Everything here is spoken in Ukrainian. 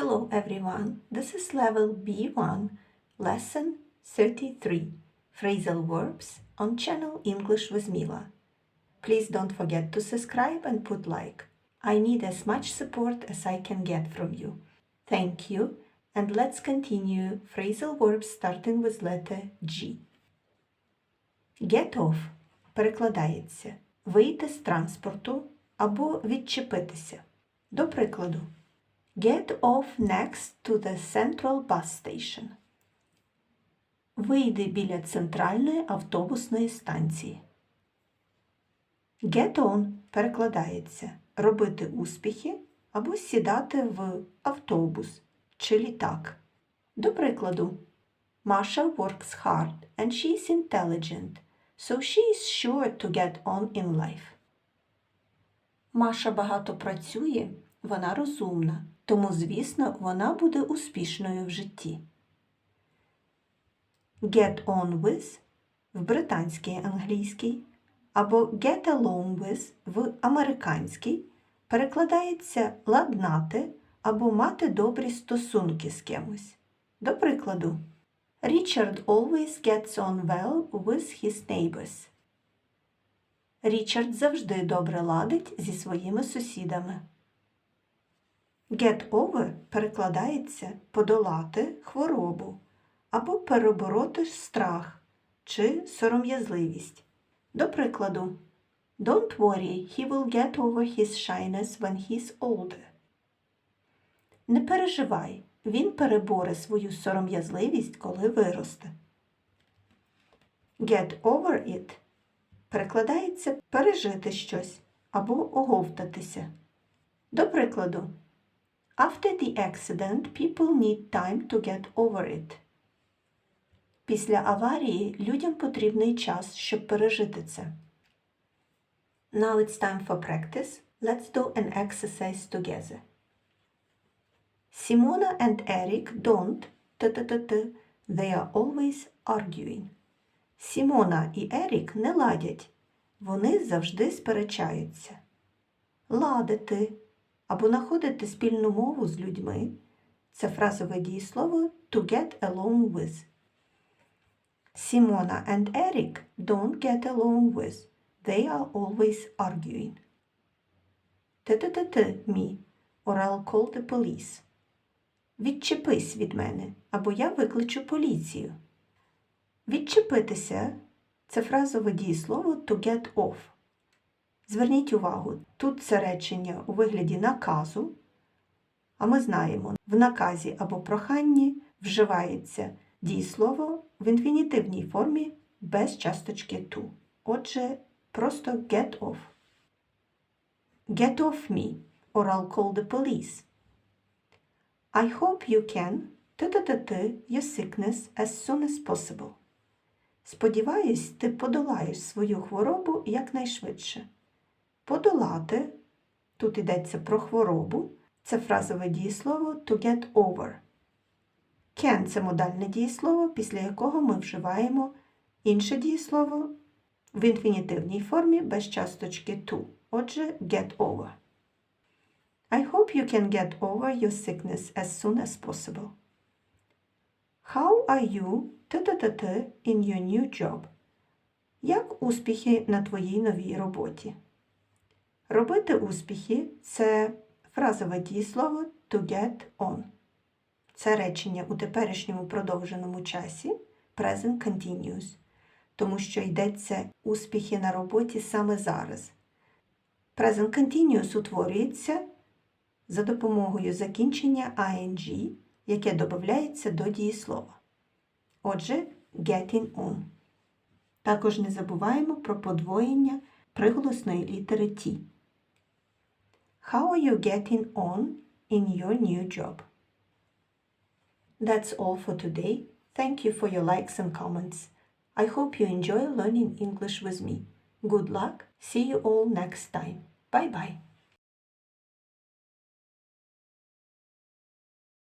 Hello everyone, this is level B1, lesson 33, phrasal verbs on channel English with Mila. Please don't forget to subscribe and put like. I need as much support as I can get from you. Thank you, and let's continue phrasal verbs starting with letter G. Get off перекладається вийти з транспорту або відчепитися. До прикладу, Get off next to the central bus station. Вийди біля центральної автобусної станції. Get on перекладається робити успіхи або сідати в автобус чи літак. До прикладу, Masha works hard and she is intelligent, so she is sure to get on in life. Маша багато працює, вона розумна, тому, звісно, вона буде успішною в житті. Get on with в британській англійській або get along with в американській перекладається ладнати або мати добрі стосунки з кимось. До прикладу, Richard always gets on well with his neighbors. Річард завжди добре ладить зі своїми сусідами. Get over перекладається подолати хворобу або перебороти страх чи сором'язливість. До прикладу, Don't worry, he will get over his shyness when he's older. Не переживай, він переборе свою сором'язливість, коли виросте. Get over it перекладається пережити щось або оговтатися. До прикладу, After the accident, people need time to get over it. Після аварії людям потрібний час, щоб пережити це. Now it's time for practice. Let's do an exercise together. Simona and Eric don't т-т-т-т. They are always arguing. Сімона і Ерік не ладять. Вони завжди сперечаються. Ладити або знаходити спільну мову з людьми це фразове дієслово to get along with. Simona and Eric don't get along with. They are always arguing. Т-т-т-т, мі, or call the police. Відчепись від мене, або я викличу поліцію. Відчепитися це фразове дієслово to get off. Зверніть увагу, тут це речення у вигляді наказу, а ми знаємо, в наказі або проханні вживається дієслово в інфінітивній формі без часточки to. Отже, просто get off. Get off me, or I'll call the police. I hope you can т-т-т-т your sickness as soon as possible. Сподіваюсь, ти подолаєш свою хворобу якнайшвидше. Подолати тут йдеться про хворобу, це фразове дієслово to get over. Can це модальне дієслово, після якого ми вживаємо інше дієслово в інфінітивній формі без часточки to. Отже, get over. I hope you can get over your sickness as soon as possible. How are you т-т-т-т in your new job? Як успіхи на твоїй новій роботі? Робити успіхи це фразове дієслово to get on. Це речення у теперішньому продовженому часі present continuous, тому що йдеться успіхи на роботі саме зараз. Present continuous утворюється за допомогою закінчення ing, яке додається до дієслова. Отже, getting on. Також не забуваємо про подвоєння приголосної літери T. How are you getting on in your new job? That's all for today. Thank you for your likes and comments. I hope you enjoy learning English with me. Good luck. See you all next time. Bye bye.